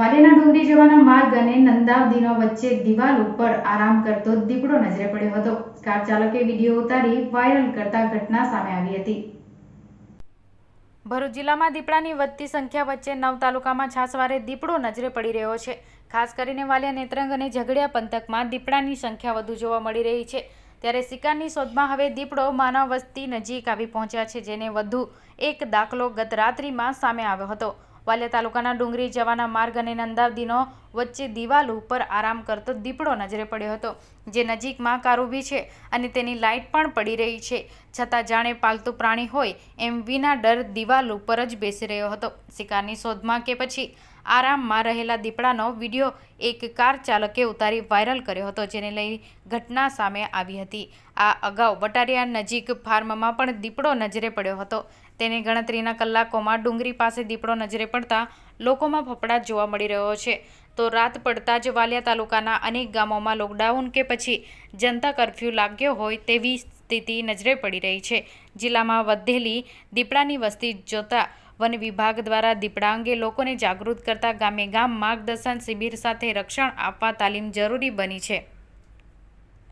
વાલિયાના ડુંગરી જવાના માર્ગ અને નંદાવદીનો વચ્ચે દિવાલ ઉપર આરામ કરતો દીપડો નજરે પડ્યો હતો. કાર ચાલકે વીડિયો ઉતારી વાયરલ કરતા ઘટના સામે આવી હતી. ભરૂચ જિલ્લામાં દીપડાની વધતી સંખ્યા વચ્ચે નવ તાલુકામાં છાસવારે દીપડો નજરે પડી રહ્યો છે. ખાસ કરીને વાલિયા નેત્રંગ અને ઝઘડિયા પંથકમાં દીપડાની સંખ્યા વધુ જોવા મળી રહી છે. ત્યારે શિકારની શોધમાં હવે દીપડો માનવ વસ્તી નજીક આવી પહોંચ્યા છે, જેને વધુ એક દાખલો ગત રાત્રિમાં સામે આવ્યો હતો. વાલિયા તાલુકાના ડુંગરી જવાના માર્ગ અને નંદાવદીનો વચ્ચે દિવાલ ઉપર આરામ કરતો દીપડો નજરે પડ્યો હતો, જે નજીકમાં કાર ઊભી છે અને તેની લાઇટ પણ પડી રહી છે. છતાં જાણે પાલતુ પ્રાણી હોય એમ વિના ડર દિવાલ ઉપર જ બેસી રહ્યો હતો. શિકારની શોધમાં કે પછી આરામમાં રહેલા દીપડાનો વીડિયો એક કાર ચાલકે ઉતારી વાયરલ કર્યો હતો, જેને લઈ ઘટના સામે આવી હતી. આ અગાઉ વટારિયા નજીક ફાર્મમાં પણ દીપડો નજરે પડ્યો હતો. તેને ગણતરીના કલાકોમાં ડુંગરી પાસે દીપડો નજરે પડતા લોકોમાં ફફડાટ જોવા મળી રહ્યો છે. તો રાત પડતા જ વાલિયા તાલુકાના અનેક ગામોમાં લોકડાઉન કે પછી જનતા કરફ્યુ લાગ્યો હોય તેવી સ્થિતિ નજરે પડી રહી છે. જિલ્લામાં વધેલી દીપડાની વસ્તી જોતા વન વિભાગ દ્વારા દીપડા અંગે લોકોને જાગૃત કરતા ગામે ગામ માર્ગદર્શન શિબિર સાથે રક્ષણ આપવા તાલીમ જરૂરી બની છે.